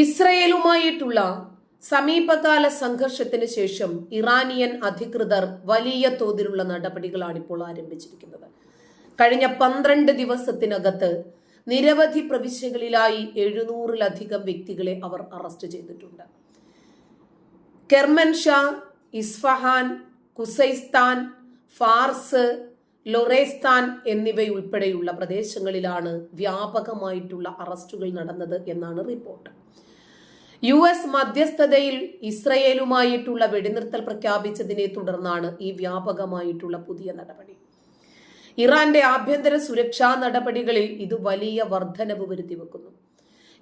ഇസ്രയേലുമായിട്ടുള്ള സമീപകാല സംഘർഷത്തിന് ശേഷം ഇറാനിയൻ അധികൃതർ വലിയ തോതിലുള്ള നടപടികളാണ് ഇപ്പോൾ ആരംഭിച്ചിരിക്കുന്നത്. കഴിഞ്ഞ പന്ത്രണ്ട് ദിവസത്തിനകത്ത് നിരവധി പ്രവിശ്യകളിലായി എഴുന്നൂറിലധികം വ്യക്തികളെ അവർ അറസ്റ്റ് ചെയ്തിട്ടുണ്ട്. Kermanshah Isfahan Khuzestan Fars Lorestan എന്നിവയുൾപ്പെടെയുള്ള പ്രദേശങ്ങളിലാണ് വ്യാപകമായിട്ടുള്ള അറസ്റ്റുകൾ നടന്നത് എന്നാണ് റിപ്പോർട്ട്. യു എസ് മധ്യസ്ഥതയിൽ ഇസ്രയേലുമായിട്ടുള്ള വെടിനിർത്തൽ പ്രഖ്യാപിച്ചതിനെ തുടർന്നാണ് ഈ വ്യാപകമായിട്ടുള്ള പുതിയ നടപടി. ഇറാന്റെ ആഭ്യന്തര സുരക്ഷാ നടപടികളിൽ ഇത് വലിയ വർധനവ് വരുത്തിവെക്കുന്നു.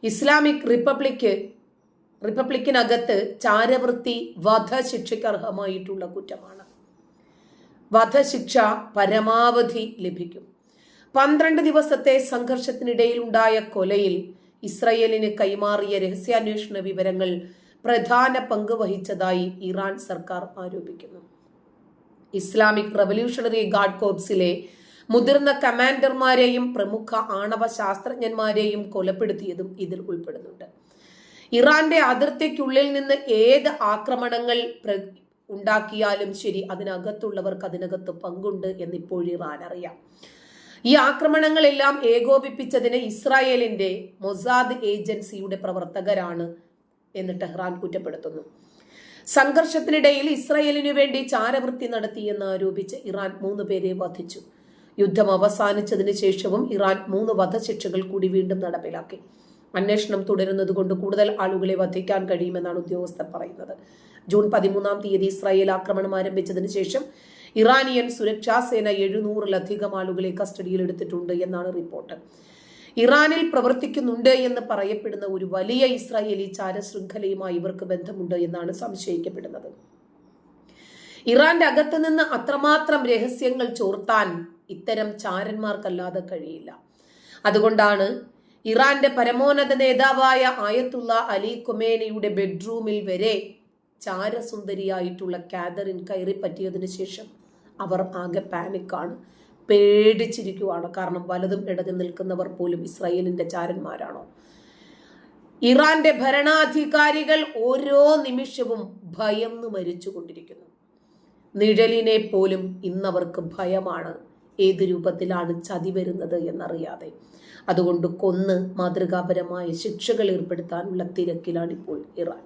ഇസ്ലാമിക് റിപ്പബ്ലിക്ക് റിപ്പബ്ലിക്കിനകത്ത് ചാരവൃത്തി വധശിക്ഷയ്ക്ക് അർഹമായിട്ടുള്ള കുറ്റമാണ്. വധശിക്ഷ പരമാവധി ലഭിക്കും. പന്ത്രണ്ട് ദിവസത്തെ സംഘർഷത്തിനിടയിൽ ഉണ്ടായ കൊലയിൽ ഇസ്രയേലിന് കൈമാറിയ രഹസ്യാന്വേഷണ വിവരങ്ങൾ പ്രധാന പങ്ക് വഹിച്ചതായി ഇറാൻ സർക്കാർ ആരോപിക്കുന്നു. ഇസ്ലാമിക് റവല്യൂഷണറി ഗാർഡ് കോർപ്സിലെ മുതിർന്ന കമാൻഡർമാരെയും പ്രമുഖ ആണവ ശാസ്ത്രജ്ഞന്മാരെയും കൊലപ്പെടുത്തിയതും ഇതിൽ ഉൾപ്പെടുന്നുണ്ട്. ഇറാന്റെ അതിർത്തിക്കുള്ളിൽ നിന്ന് ഏത് ആക്രമണങ്ങൾ ഉണ്ടാക്കിയാലും ശരി അതിനകത്തുള്ളവർക്ക് അതിനകത്ത് പങ്കുണ്ട് എന്നിപ്പോഴിറാൻ അറിയാം. ഈ ആക്രമണങ്ങളെല്ലാം ഏകോപിപ്പിച്ചതിന് ഇസ്രായേലിന്റെ മൊസാദ് ഏജൻസിയുടെ പ്രവർത്തകരാണ് എന്ന് ടെഹ്റാൻ കുറ്റപ്പെടുത്തുന്നു. സംഘർഷത്തിനിടയിൽ ഇസ്രായേലിനു വേണ്ടി ചാരവൃത്തി നടത്തിയെന്ന് ആരോപിച്ച് ഇറാൻ മൂന്ന് പേരെ വധിച്ചു. യുദ്ധം അവസാനിച്ചതിന് ശേഷവും ഇറാൻ മൂന്ന് വധശിക്ഷകൾ കൂടി വീണ്ടും നടപ്പിലാക്കി. അന്വേഷണം തുടരുന്നതുകൊണ്ട് കൂടുതൽ ആളുകളെ വധിക്കാൻ കഴിയുമെന്നാണ് ഉദ്യോഗസ്ഥർ പറയുന്നത്. ജൂൺ പതിമൂന്നാം തീയതി ഇസ്രായേൽ ആക്രമണം ആരംഭിച്ചതിന് ശേഷം ഇറാനിയൻ സുരക്ഷാ സേന എഴുന്നൂറിലധികം ആളുകളെ കസ്റ്റഡിയിൽ എടുത്തിട്ടുണ്ട് എന്നാണ് റിപ്പോർട്ട്. ഇറാനിൽ പ്രവർത്തിക്കുന്നുണ്ട് എന്ന് പറയപ്പെടുന്ന ഒരു വലിയ ഇസ്രായേലി ചാരശൃംഖലയുമായി ഇവർക്ക് ബന്ധമുണ്ട് എന്നാണ് സംശയിക്കപ്പെടുന്നത്. ഇറാന്റെ അകത്ത് നിന്ന് അത്രമാത്രം രഹസ്യങ്ങൾ ചോർത്താൻ ഇത്തരം ചാരന്മാർക്കല്ലാതെ കഴിയില്ല. അതുകൊണ്ടാണ് ഇറാന്റെ പരമോന്നത നേതാവായ ആയത്തുള്ള അലി കുമേനയുടെ ബെഡ്റൂമിൽ വരെ ചാരസുന്ദരിയായിട്ടുള്ള കാതറിൻ കയറി പറ്റിയതിനു ശേഷം അവർ ആകെ പാനിക്കാണ് പേടിച്ചിരിക്കുവാണ്. കാരണം വലതും ഇടതും നിൽക്കുന്നവർ പോലും ഇസ്രയേലിന്റെ ചാരന്മാരാണോ? ഇറാന്റെ ഭരണാധികാരികൾ ഓരോ നിമിഷവും ഭയന്ന് മരിച്ചുകൊണ്ടിരിക്കുന്നു. നിഴലിനെ പോലും ഇന്നവർക്ക് ഭയമാണ് ഏത് രൂപത്തിലാണ് ചതി വരുന്നത് എന്നറിയാതെ. അതുകൊണ്ട് കൊന്ന് മാതൃകാപരമായ ശിക്ഷകൾ ഏർപ്പെടുത്താനുള്ള തിരക്കിലാണിപ്പോൾ ഇറാൻ.